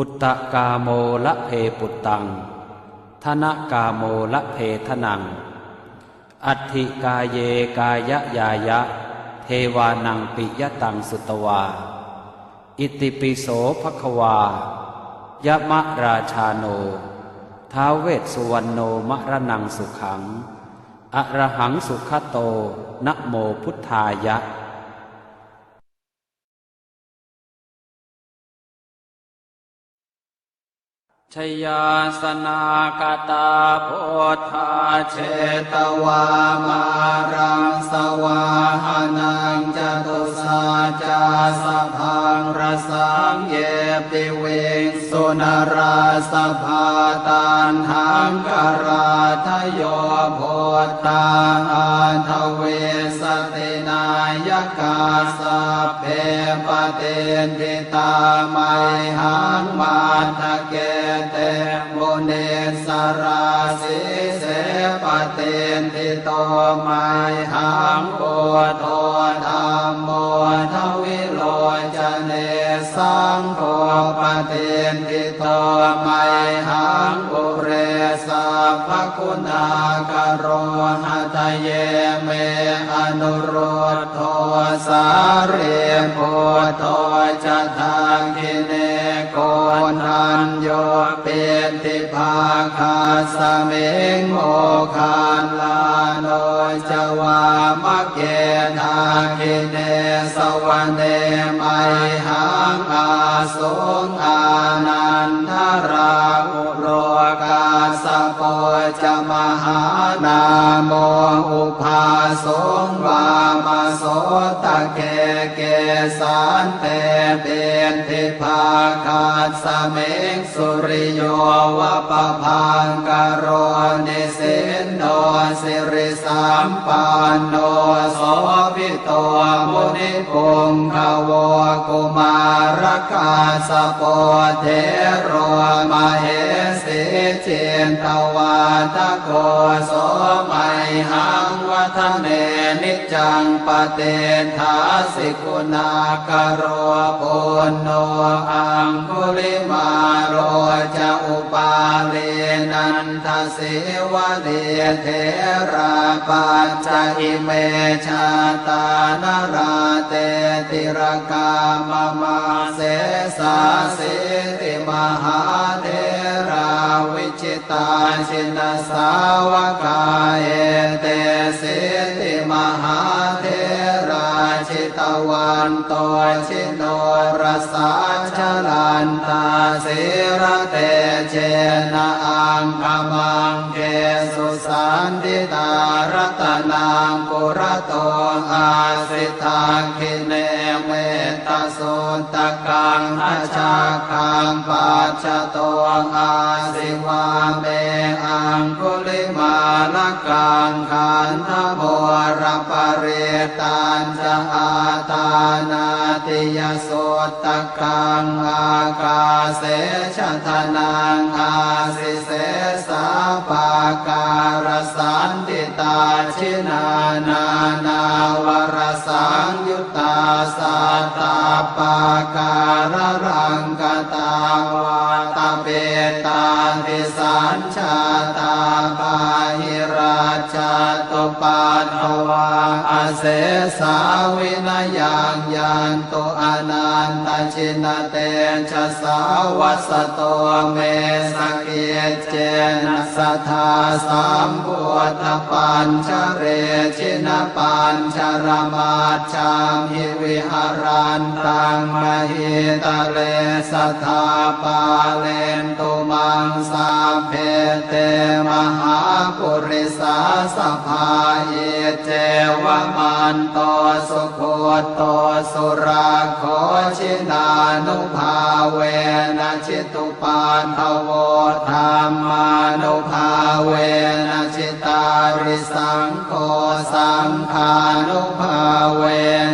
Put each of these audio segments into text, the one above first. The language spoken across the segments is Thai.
ปุตตะกาโมละเพปุตตังธนกาโมละเพทนัง อัตถิกายเยกายะยายะ เทวานังปิยตังสุตวา อิติปิโสภควายะมะราชาโน ท้าเวสสุวรรณโนมรนังสุขัง อระหังสุขโตนะโมพุทธายะ ชยาสนากตาโพธาเชตวามารังสวาหานังจตุสาจาสพังรสังเยปิเวงสุนราสภาตานหังกราทโยโพตาอันทเวสตินายกาสเพปเตนทิตาไมหังมาทะเก สิเสปเตนทิโตไมหังโอโทธรรมโมทวิโลจเนสังโฆปเตนทิโตไมหังอุเรสัพพคุณากโรหัตเยเมอนุโรธโทสาเรโพโทจะทา กนันโยเป็นทิภาคาสเมงโมคานลาโนจวามะเกทากิเนสวรรเนไมหังอาสงอานันทราอุโรกาสโปจมหานาโม สงวามาโสตะเกเกสานเตเป็นทิภาคาสเมงสุริโยวะปะพังกโรนิสินโนสิริสัมปันโนโสภิโตมุนิปุงขวกุมารกาสโปเทโรมาเห นตวาทโกโสไมหังวัฒเนนิจังปเตทาสิกุณากโรปุณโนอังคุลิมาโรจะอุปาเลนันทสิวะเดเทราปัจจอิเมชาตานราเตติรกามมาเสสาสิติมหาเท วิจิตาชินสาวกาเอเตสิติมหาเทราชิตวันโตชิโนรสาชลันตาสิระเตเจนะอังคมังเกสุสันติตารัตนังปุระโตอาสิทาคิเนเมตตา สุตกังอาชาคังปัจจโตอาสิวาเมอังคุลิมาลกังขันธโมรปเรตันจะอาตานาติยสุตกังอากาเสชะทนังอาสิเสสาปาการสันติตาชินานานาวรสังยุตตาสัตตา ปาการรังกตาวา เสสาวินายางยานโตอนันตชินเตชะสาวัสโตเมสเกเจนะสัทาสามบุตปัญชเรชินปัญชรมาชางหิวิหารันตังมหิตเลสัทาปาเลนตุมังสาเพเตมหาปุริสาสภาเยเจวะมานตสุโคตสุราขอชินานุภาเวนะชิตุปาทวธรรมานุภาเวนะชิตาริสังโฆสังฆานุภาเว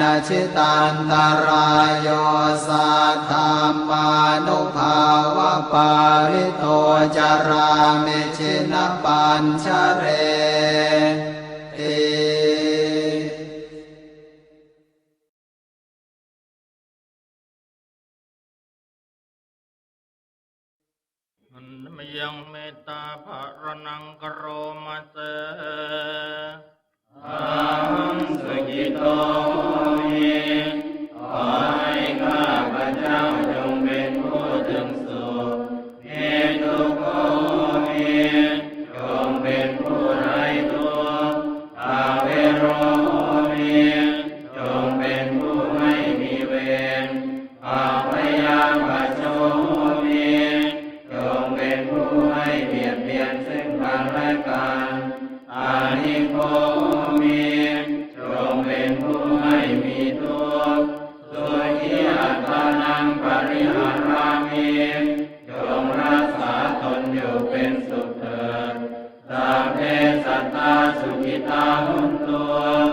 นะชิตันตรายโยสัทธามานุภาวะปาริโตจารามิชินปัญชเร ยังเมตตาพระณังกโรมาเสอังสุกิโตเยิโคมีจงเป็นผู้ไม่มีตัวตัวที่อัตานังปริหารามีจงรักษาตนอยู่เป็นสุขเถิดตาเพสัตตาสุขิตาหุนตัว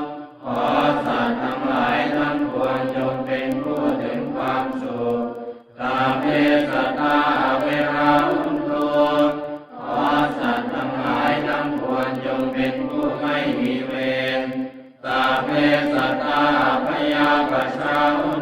ตาพยาปชาโ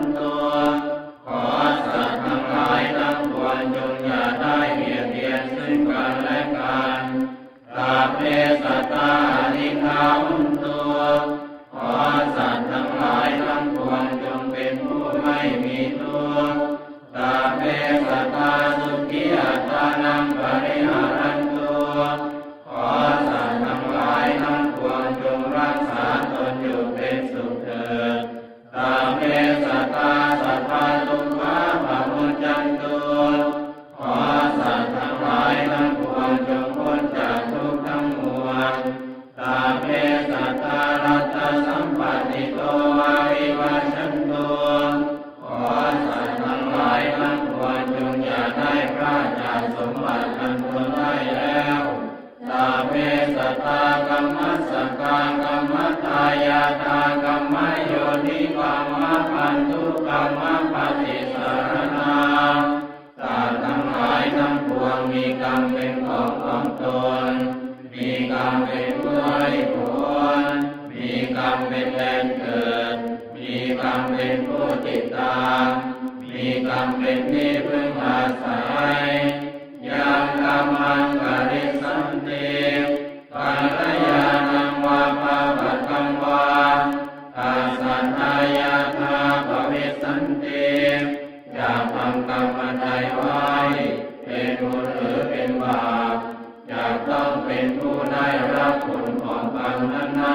เป็นบาปอยากต้องเป็นผู้ได้รับผลของกรรมนั้น